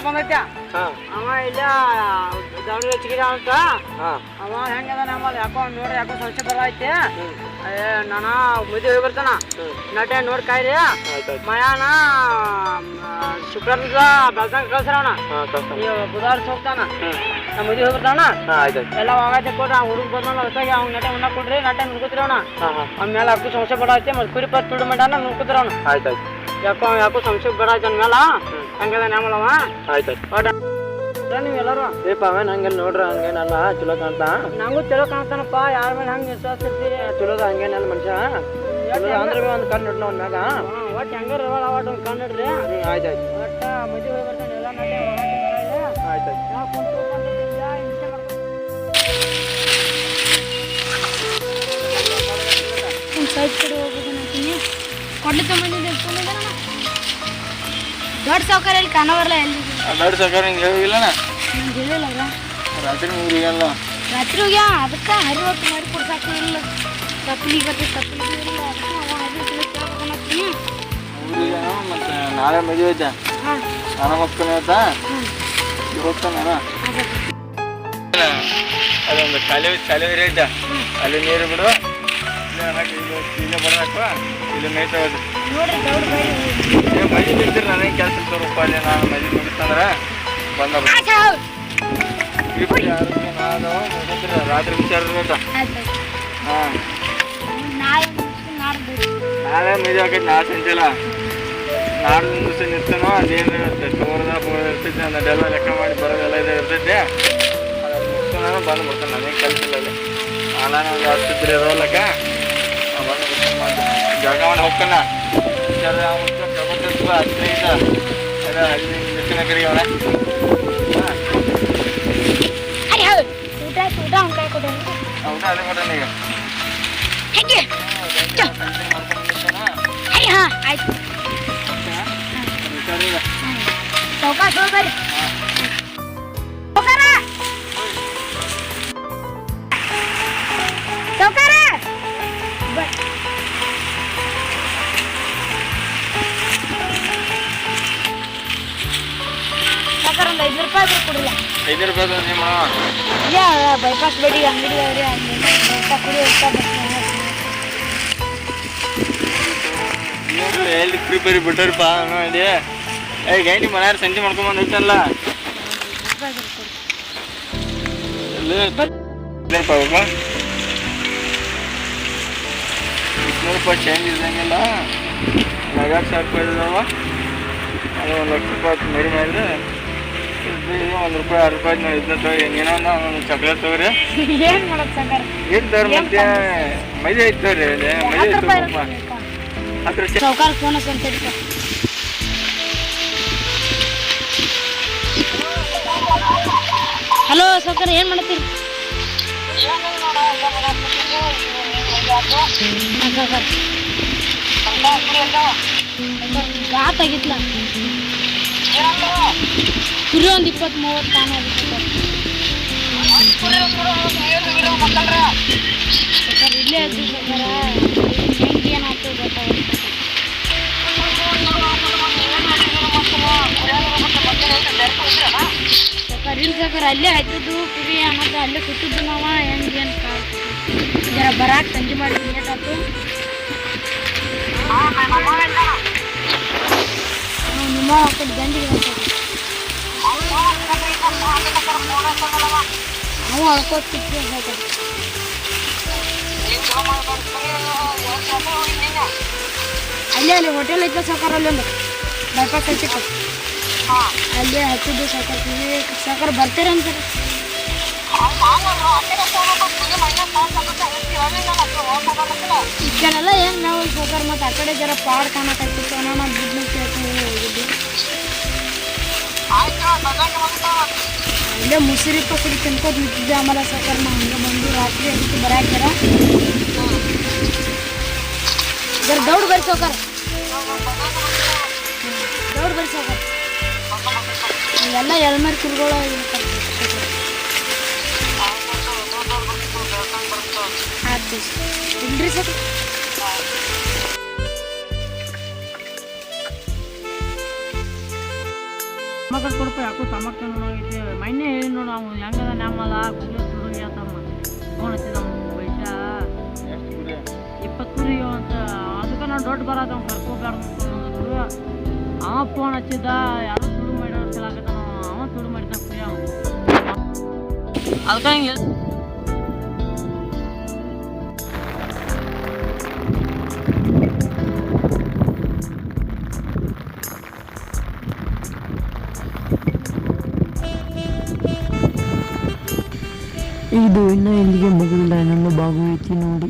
ಬಂದೈತ್ಯಾ ಹಾ. ಅವ ಇಲ್ಲ ದೌಡಿ ಹೆಚ್ಚಿಗೆ ಅಂತ. ಅವ ಹೆಂಗದ ನಮ್ಮಲ್ಲಿ ಯಾಕೋ ನೋಡಿ ಯಾಕೋ ಸ್ವಚ್ಛ ಬರ ಐತೆ ನಾನ ಮದುವೆ ಹೋಗಿ ಬರ್ತಾನ. ನಟೆ ನೋಡಿ ಕಾಯ್ರಿ. ಮಯಾನ ಶುಕ್ರವಾರ ಬೆಳ್ದಂಗ ಕಳ್ಸ್ರವಣ ಬುಧವಾರ ಹೋಗ್ತಾನ. ನಮ್ಮ ಮದುವೆ ಹೋಗಿ ಬರ್ತಾನ. ಎಲ್ಲ ಆಗೈತೆ ಕೊಡ್ರಿ ಆ ಹುಡುಗ ಬಂದ ಹೊತ್ತಾಗಿ ಅವ್ನ ನಟೆ ಉಣ್ಣ ಕೊಡ್ರಿ ನಟೆ ನುಗ್ಗುತ್ರಿ ಅವ್ನ. ಮೇಲೆ ಹಾ. ಸಮಸ್ಯೆ ಬಡ ಐತೆ ಮತ್ತೆ ಕುರಿ ಪತ್ ತುಡು ಮಾಡ್ಯಾನ ನುಗ್ಗುತ್ರಿ ಆಯ್ತು ಆಯ್ತಾಯ್ತು ಯಾಕೋ ಯಾಕೋ ಸಂಶಯ ಬೇಡ ಜನ್ಮೇಲ ಹಂಗದ ನ್ಯಾಮಲವ ಆಯ್ತಾಯ್ತು ನೀವೆಲ್ಲರೂ ನೀವು ಎಲ್ಲರೂ? ಏಪ ಅವನ್ ಹಂಗೆಲ್ಲ ನೋಡ್ರ ಹಂಗೇನಲ್ಲ ಚಲೋ ಕಾಣ್ತಾ? ನಂಗೂ ಚಲೋ ಕಾಣ್ತಾನಪ್ಪ ಯಾರ ಮೇಲೆ ಹಂಗೆ ವಿಶ್ವಾಸ ಇರ್ತೀರಿ ಚಲೋದ ಹಂಗೇನಲ್ಲ ಮನುಷ್ಯ. ಅಂದ್ರೆ ಒಂದು ಕಣ್ಣು ಇಡ್ನ ಒಂದ್ ಮ್ಯಾಗ? ಒಟ್ಟು ಹೆಂಗಾರ ಒಟ್ಟು ಒಂದು ಕಣ್ಣಿಡ್ರಿ ಆಯ್ತು ಆಯ್ತಾಯ್ತು ಒಟ್ಟ ಮದುವೆ ಹೋಗಿ ಬರ್ತಾನೆ ಎಲ್ಲ ಆಯ್ತಾಯ್ತು ಸೈಡ್ ಕಡೆ ಅಂತೀನಿ ಕೊಡ್ಲಿ ತಗೊಂಡಿದ್ದೆ ದೊಡ್ಡ ಸೌಕರ್ಯ ಇಲ್ಲಿ ಕಾಣವರಲ್ಲ ಎಲ್ಲಿ ದೊಡ್ಡ ಸೌಕರ್ಯ ನಿಂಗೆ ಹೇಳಿಲ್ಲಣ್ಣ ನಂಗೆ ಹೇಳಿಲ್ಲ ರಾತ್ರಿ ಮೂರಿಗೆಲ್ಲ ರಾತ್ರಿ ಹೋಗ್ಯ? ಅದಕ್ಕೆ ಹರಿ ಹೊತ್ತು ಮಾಡಿ ಕೊಡ್ಸಾಕ ಇಲ್ಲ. ತಪ್ಪಲಿ ಬರ್ತದೆ ತಪ್ಪಲಿ ಇಲ್ಲ. ಅದಕ್ಕೆ ಅವ ಹರಿ ಹೊತ್ತು ಕೇಳ್ಬೇಕನ್ನತ್ತೀನಿ. ಊರಿಗೆ ಮತ್ತೆ ನಾಳೆ ಮದುವೆ ಐತೆ. ನಾನು ಹೋಗ್ತಾನೆ ಆಯ್ತಾ ಹೋಗ್ತಾನೆ ಅದೇ. ಅದೊಂದು ಶಾಲೆ ಶಾಲೆ ಐತೆ. ಅಲ್ಲಿ ನೀರು ಬಿಡು. ಇಲ್ಲೇ ಬರಬೇಕು ಇಲ್ಲಿ ಮೇಯ್ತಾ ಹೋದ್ರು ನೋಡ್ರಿ ದೌಡ್ ಬೈರಿ ಏ ಮದಿ ನಿಂತಿರಿ ನನಗೆ ಕೆಲಸ ಇರ್ತಾರಪ್ಪ ಅಲ್ಲಿ ನಾನು ಮದಿ ಮುಗಿಸ್ತಂದ್ರೆ ಬಂದ ರಾತ್ರಿ ವಿಚಾರ ಹಾಂ ನಾಳೆ ಮುಗಿಸ್ಕೊಂಡು ನಾಡ್ದು ನಾಳೆ ಸಂಜೆಲ್ಲ ನಾಡ್ದು ದಿವಸ ನಿರ್ತನೋ ಅದೇನು ಇರುತ್ತೆ ಇರ್ತೈತೆ ಅದೆಲ್ಲ ಲೆಕ್ಕ ಮಾಡಿ ಬರೋದೆಲ್ಲ ಇದೆ ಇರ್ತೈತಿ ಅದನ್ನು ಬಂದು ಬಿಡ್ತಾನೆ ನನಗೆ ಕೆಲಸ ಇಲ್ಲ ಅಲ್ಲಿ ನಾನು ಒಂದು ಹತ್ತು ಮಾಡಿ ಜಾಗ ಮಾಡಿ ಹೋಗ್ತಾನ ವಿಚಾರ ಮುಂಚೆ ಜಬರ್ದಸ್ತ್ ಹದಿನೈದು ಅದ ಹದಿನೈದು ನಿಟ್ಟಿನ ಕಡೆಗೆ ಅವನ ಹಾಂ ಅರೆ ಹೌದು ಊಟ ಆಯ್ತು ಊಟ ಅವ್ನ ಕೈ ಕೊಟ್ಟೆ ಊಟ ಅದೇ ಕೊಟ್ಟಾನ ಈಗ ಹೇಗೆ ಅರೆ ಹಾಂ ಆಯ್ತು ವಿಚಾರ ಈಗ ಚೌಕಾಶ ಹೋಗ್ಬರ್ರಿ ಐದು ರೂಪಾಯಿ ಆದ್ರೂ ಕೊಡಿಲ್ಲ. ಐದು ರೂಪಾಯಿ ನಿಮ್ಮ ಇಲ್ಲ ಬೈಪಾಸ್ ಬೇಡಿ ಅಂಗಡಿ ಅವ್ರಿ ಕೊಡಿ ಎಲ್ಲಿ ಪ್ರಿಪೇರಿ ಬಿಟ್ಟರಪ್ಪ ನೋಡಿ ಏಯ್ ಏ ನಿಮ್ಮ ಮನೆಯವ್ರು ಸಂಜೆ ಮಾಡ್ಕೊಂಬಂದು ಇಟ್ಟಲ್ಲ ಇಲ್ಲಿ ಇಲ್ಲಪ್ಪ ಹೋಗ ಇಟ್ನೂರು ರೂಪಾಯಿ ಚೇಂಜ್ ಇದ್ದಂಗೆಲ್ಲ. ನಗಾಕ್ ಸಾವಿರ ರೂಪಾಯಿ ಇದಾವ ಅದು ಒಂದು ಲಕ್ಷ ರೂಪಾಯಿ ಮರಿ ಮಾಡಿದ್ರೆ. ಒಂದು ರೂಪಾಯಿ ಆರು ರೂಪಾಯಿ ಏನೋ ಒಂದು ಚಾಕ್ಲೇಟ್ ತಗೋರಿ ಏನ್ ಮಾಡೋದು ಸಂಗಾರ ಐತೆ ತಗೋರಿ ಐತೆ. ಹತ್ತು ರೂಪಾಯಿ ಫೋನ್ ಹಲೋ ಸೌಕರ್ ಏನ್ ಮಾಡತ್ತೀರಿ ಗಾತ್ ಆಗಿತ್ಲ ಕುರಿ ಒಂದು ಇಪ್ಪತ್ತು ಮೂವತ್ತು ತಾನ ಸರ್ ಇಲ್ಲೇ ಇದ್ದು ಏನಾಯ್ತು ಗೊತ್ತಾಗುತ್ತೆ ಸರ್ ಅಲ್ಲೇ ಆಯ್ತದ್ದು ಕುರಿ ಅನ್ನೋದು ಅಲ್ಲೇ ಕುಟ್ಟಿದ್ದು ನಾವ ಹೆಂಗೆ ಏನು ಜರ ಬರಾಕ್ ಸಂಜೆ ಮಾಡಿ ಲೇಟ್ ಆಯ್ತು ನಿಮ್ಮ ಹಾಕೊಂಡು ಗಂಡಿಗೆ ನಾವು ಅಳ್ಕೋತಿದ್ವಿ ಹೇಳ್ತಾರೆ ಅಲ್ಲೇ, ಅಲ್ಲಿ ಹೋಟೆಲ್ ಐತೆ ಸಾಕಾರ, ಅಲ್ಲಿ ಒಂದು ಬೈಪಾಸ್ ಐತೆ. ಅಲ್ಲೇ ಹಚ್ಚಿದ್ದು ಸಾಕಾರ ಸಾಕಾರ ಬರ್ತೀರ ಅಂತಾರೆ ಇಷ್ಟೆಲ್ಲ ಏನು ನಾವು ಸಾಕಾರ ಮತ್ತೆ ಆ ಕಡೆ ಜರ ಪಾಡ್ ಕಾಣಕತ್ತಿತ್ತು ಅನ್ನೋ ಬಿಸ್ನೆಸ್ ಕೇಳ್ಕೊಂಡು ಇಲ್ಲೇ ಮುಸಿರಿ ಪಸರಿ ತಿನ್ಕೋತ ನಿಂತಿದ್ದೆ ಆಮೇಲೆ ಸಾಕಾರ ನಾವು ಹಂಗೆ ಬಂದು ರಾತ್ರಿ ಅದಕ್ಕೆ ಬರಾಕ್ಯಾರ ಜರ ದೌಡ್ ಸಾಕಾರ ದೌಡ್ ಬರ್ರಿ ಎಲ್ಲ ಇವೆಲ್ಲ ಎಳ್ಮೇರ್ ಕುರಿಗಳು ಆಯ್ತು ಇಲ್ರಿ ಸರ್. ಮಕ್ಕಳು ಕೊಡಪ್ಪ ಯಾಕೋ ತಮಕ್ಕ ನೋಡೋಗೈತಿ ಮೈನೇ ಹೇಳಿ ನೋಡು ಅವ್ನು ಹೆಂಗದ ನಮ್ಮಲ್ಲ. ಕುಡಿಯೋ ತುಡುಗಿ ಆತಮ್ಮ ಫೋನ್ ಹಚ್ಚಿದ ಪೈಸ ಎಷ್ಟು ಕುರಿ ಇಪ್ಪತ್ತು ಕುರಿ ಅಂತ. ಅದಕ್ಕೆ ನಾವು ದೊಡ್ಡ ಬರೋದು ಅವ್ನು ಕರ್ಕೋಬಾರ್ದು ಅವ ಫೋನ್ ಹಚ್ಚಿದ್ದ ಯಾರೋ ಸುಡು ಮಾಡಿರೋ ಹೇಳಕತ್ತಾನ ಅವ ಸುಡು ಮಾಡಿದ ಕುರಿ ಅವ ಅದಕ್ಕೆ ಹಿಂಗೆ ಇದು ಇನ್ನೂ ಇಲ್ಲಿಗೆ ಮುಗಿದಿಲ್ಲ ಇನ್ನೊಂದು ಭಾಗ ಐತಿ ನೋಡಿ